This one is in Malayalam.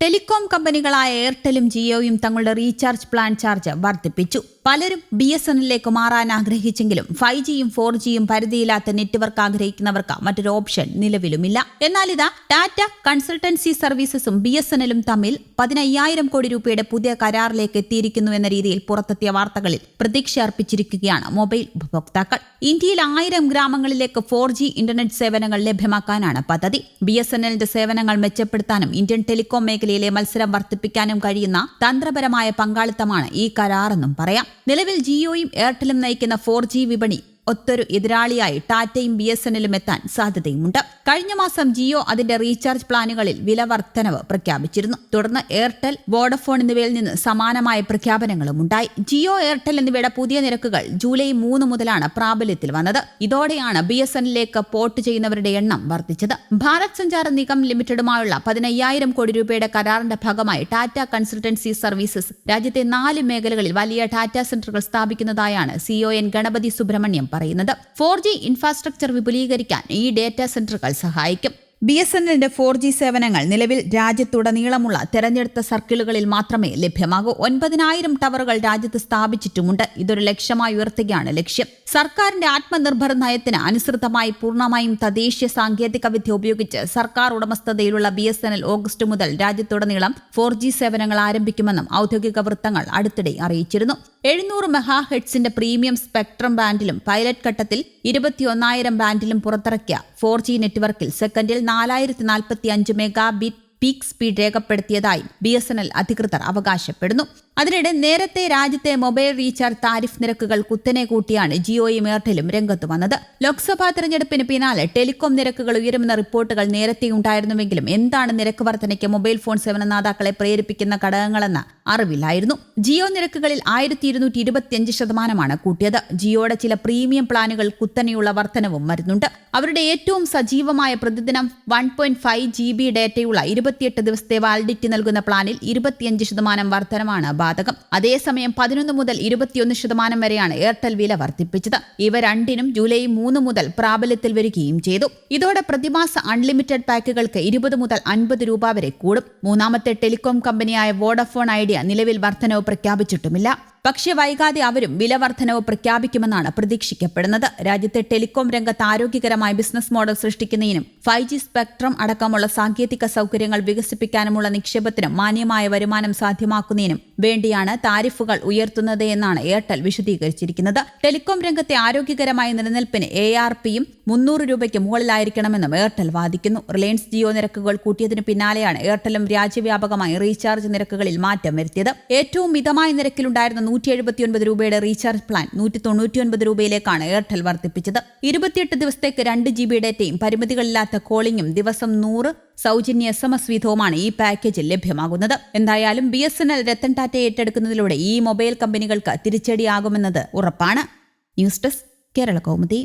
ടെലികോം കമ്പനികളായ എയർടെലും ജിയോയും തങ്ങളുടെ റീചാർജ് പ്ലാൻ ചാർജ് വർദ്ധിപ്പിച്ചു. പലരും ബി എസ് എന്നിലേക്ക് മാറാൻ ആഗ്രഹിച്ചെങ്കിലും ഫൈവ് ജിയും ഫോർ ജിയും പരിധിയില്ലാത്ത നെറ്റ്വർക്ക് ആഗ്രഹിക്കുന്നവർക്ക് മറ്റൊരു ഓപ്ഷൻ നിലവിലുമില്ല. എന്നാൽ ഇതാ ടാറ്റ കൺസൾട്ടൻസി സർവീസസും ബി എസ് എൻ തമ്മിൽ പതിനയ്യായിരം കോടി രൂപയുടെ പുതിയ കരാറിലേക്ക് എത്തിയിരിക്കുന്നു എന്ന രീതിയിൽ പുറത്തെത്തിയ വാർത്തകളിൽ പ്രതീക്ഷ അർപ്പിച്ചിരിക്കുകയാണ് മൊബൈൽ ഉപഭോക്താക്കൾ. ഇന്ത്യയിൽ ആയിരം ഗ്രാമങ്ങളിലേക്ക് ഫോർ ജി ഇന്റർനെറ്റ് സേവനങ്ങൾ ലഭ്യമാക്കാനാണ് പദ്ധതി. ബി എസ് എൻ സേവനങ്ങൾ മെച്ചപ്പെടുത്താനും ഇന്ത്യൻ ടെലികോം മേഖലയിലെ മത്സരം വർദ്ധിപ്പിക്കാനും കഴിയുന്ന തന്ത്രപരമായ പങ്കാളിത്തമാണ് ഈ കരാറെന്നും പറയാം. നിലവിൽ ജിയോയും എയർടെലും നയിക്കുന്ന ഫോർ വിപണി ഒത്തൊരു എതിരാളിയായി ടാറ്റയും ബി എസ് എല്ലും എത്താൻ സാധ്യതയുമുണ്ട്. കഴിഞ്ഞ മാസം ജിയോ അതിന്റെ റീചാർജ് പ്ലാനുകളിൽ വില വർധനവ് പ്രഖ്യാപിച്ചിരുന്നു. തുടർന്ന് എയർടെൽ വോഡഫോൺ എന്നിവയിൽ നിന്ന് സമാനമായ പ്രഖ്യാപനങ്ങളും ഉണ്ടായി ജിയോ എയർടെൽ എന്നിവയുടെ പുതിയ നിരക്കുകൾ ജൂലൈ മൂന്ന് മുതലാണ് പ്രാബല്യത്തിൽ വന്നത്. ഇതോടെയാണ് ബി എസ് എന്നിലേക്ക് പോർട്ട് ചെയ്യുന്നവരുടെ എണ്ണം വർദ്ധിച്ചത്. ഭാരത് സഞ്ചാർ നിഗം ലിമിറ്റഡുമായുള്ള പതിനയ്യായിരം കോടി രൂപയുടെ കരാറിന്റെ ഭാഗമായി ടാറ്റ കൺസൾട്ടൻസി സർവീസസ് രാജ്യത്തെ നാല് മേഖലകളിൽ വലിയ ടാറ്റ സെന്ററുകൾ സ്ഥാപിക്കുന്നതായാണ് സിഒ എൻ ഗണപതി സുബ്രഹ്മണ്യം പറയുന്നത് ഫോർ ഇൻഫ്രാസ്ട്രക്ചർ വിപുലീകരിക്കാൻ ഈ ഡേറ്റാ സെന്ററുകൾ സഹായിക്കും. ബി എസ് എൻ എല്ലിന്റെ ഫോർ ജി സേവനങ്ങൾ നിലവിൽ രാജ്യത്തുടനീളമുള്ള തെരഞ്ഞെടുത്ത സർക്കിളുകളിൽ മാത്രമേ ലഭ്യമാകൂ. ഒൻപതിനായിരം ടവറുകൾ രാജ്യത്ത് സ്ഥാപിച്ചിട്ടുമുണ്ട്. ഇതൊരു ലക്ഷ്യമായി ഉയർത്തുകയാണ് ലക്ഷ്യം. സർക്കാരിന്റെ ആത്മനിർഭർ നയത്തിന് അനുസൃതമായി പൂർണമായും തദ്ദേശീയ സാങ്കേതിക വിദ്യ ഉപയോഗിച്ച് സർക്കാർ ഉടമസ്ഥതയിലുള്ള B S N L August മുതൽ രാജ്യത്തുടനീളം ഫോർ ജി സേവനങ്ങൾ ആരംഭിക്കുമെന്നും ഔദ്യോഗിക വൃത്തങ്ങൾ അടുത്തിടെ അറിയിച്ചിരുന്നു. എഴുന്നൂറ് മെഹാ ഹെഡ്സിന്റെ പ്രീമിയം സ്പെക്ട്രം ബാൻഡിലും പൈലറ്റ് ഘട്ടത്തിൽ ഇരുപത്തിയൊന്നായിരം ബാൻഡിലും പുറത്തിറക്കിയ ഫോർ ജി നെറ്റ്വർക്കിൽ സെക്കൻഡിൽ നാലായിരത്തി നാൽപ്പത്തി അഞ്ച് മെഗാ ബിറ്റ് പീക്ക് സ്പീഡ് രേഖപ്പെടുത്തിയതായി ബി എസ് എൻ എൽ അധികൃതർ അവകാശപ്പെടുന്നു. അതിനിടെ നേരത്തെ രാജ്യത്തെ മൊബൈൽ റീചാർജ് താരിഫ് നിരക്കുകൾ കുത്തനെ കൂട്ടിയാണ് ജിയോയും എയർടെലും രംഗത്ത് വന്നത്. ലോക്സഭാ തെരഞ്ഞെടുപ്പിന് പിന്നാലെ ടെലികോം നിരക്കുകൾ ഉയരുമെന്ന റിപ്പോർട്ടുകൾ നേരത്തെ ഉണ്ടായിരുന്നുവെങ്കിലും എന്താണ് നിരക്ക് വർധനയ്ക്ക് മൊബൈൽ ഫോൺ സേവനദാതാക്കളെ പ്രേരിപ്പിക്കുന്ന ഘടകങ്ങളെന്ന് അറിവില്ലായിരുന്നു. ജിയോ നിരക്കുകളിൽ ആയിരത്തി ഇരുന്നൂറ്റി ഇരുപത്തിയഞ്ച് ശതമാനമാണ് കൂട്ടിയത്. ജിയോയുടെ ചില പ്രീമിയം പ്ലാനുകൾ കുത്തനെയുള്ള വർധനവും വരുന്നുണ്ട്. അവരുടെ ഏറ്റവും സജീവമായ പ്രതിദിനം one point five G B ഡേറ്റയുള്ള ഇരുപത്തിയെട്ട് ദിവസത്തെ വാലിഡിറ്റി നൽകുന്ന പ്ലാനിൽ ഇരുപത്തിയഞ്ച് ശതമാനം വർധനമാണ് ബാധകം. അതേസമയം പതിനൊന്ന് മുതൽ ഇരുപത്തിയൊന്ന് ശതമാനം വരെയാണ് എയർടെൽ വില വർദ്ധിപ്പിച്ചത്. ഇവ രണ്ടിനും ജൂലൈ മൂന്ന് മുതൽ പ്രാബല്യത്തിൽ വരികയും ചെയ്തു. ഇതോടെ പ്രതിമാസ അൺലിമിറ്റഡ് പാക്കുകൾക്ക് ഇരുപത് മുതൽ അൻപത് രൂപ വരെ കൂടും. മൂന്നാമത്തെ ടെലികോം കമ്പനിയായ വോഡഫോൺ ഐഡിയ നിലവിൽ വർധനവ് പ്രഖ്യാപിച്ചിട്ടുമില്ല പക്ഷേ വൈകാതെ അവരും വിലവർദ്ധനവ് പ്രഖ്യാപിക്കുമെന്നാണ് പ്രതീക്ഷിക്കപ്പെടുന്നത്. രാജ്യത്തെ ടെലികോം രംഗത്ത് ആരോഗ്യകരമായ ബിസിനസ് മോഡൽ സൃഷ്ടിക്കുന്നതിനും ഫൈവ് ജി സ്പെക്ട്രം അടക്കമുള്ള സാങ്കേതിക സൗകര്യങ്ങൾ വികസിപ്പിക്കാനുമുള്ള നിക്ഷേപത്തിനും മാന്യമായ വരുമാനം സാധ്യമാക്കുന്നതിനും വേണ്ടിയാണ് താരിഫുകൾ ഉയർത്തുന്നത് എന്നാണ് എയർടെൽ വിശദീകരിച്ചിരിക്കുന്നത്. ടെലികോം രംഗത്തെ ആരോഗ്യകരമായ നിലനിൽപ്പിന് എ ആർ പിയും മുന്നൂറ് രൂപയ്ക്ക് മുകളിലായിരിക്കണമെന്നും എയർടെൽ വാദിക്കുന്നു. റിലയൻസ് ജിയോ നിരക്കുകൾ കൂട്ടിയതിനു പിന്നാലെയാണ് എയർടെലും രാജ്യവ്യാപകമായി റീചാർജ് നിരക്കുകളിൽ മാറ്റം വരുത്തിയത്. ഏറ്റവും മിതമായ നിരക്കിലുണ്ടായിരുന്ന നൂറ്റി എഴുപത്തിയൊൻപത് രൂപയുടെ റീചാർജ് പ്ലാൻ നൂറ്റി തൊണ്ണൂറ്റിയൊൻപത് രൂപയിലേക്കാണ് എയർടെൽ വർദ്ധിപ്പിച്ചത്. ഇരുപത്തിയെട്ട് ദിവസത്തേക്ക് രണ്ട് ജി ബി ഡേറ്റയും പരിമിതികളില്ലാത്ത കോളിംഗും ദിവസം നൂറ് സൗജന്യ എസ് എം എസ് വീതവുമാണ് ഈ പാക്കേജിൽ ലഭ്യമാകുന്നത്. എന്തായാലും B S N L Ratan Tata ഏറ്റെടുക്കുന്നതിലൂടെ ഈ മൊബൈൽ കമ്പനികൾക്ക് തിരിച്ചടിയാകുമെന്നത് ഉറപ്പാണ്. News desk Kerala Kaumudi.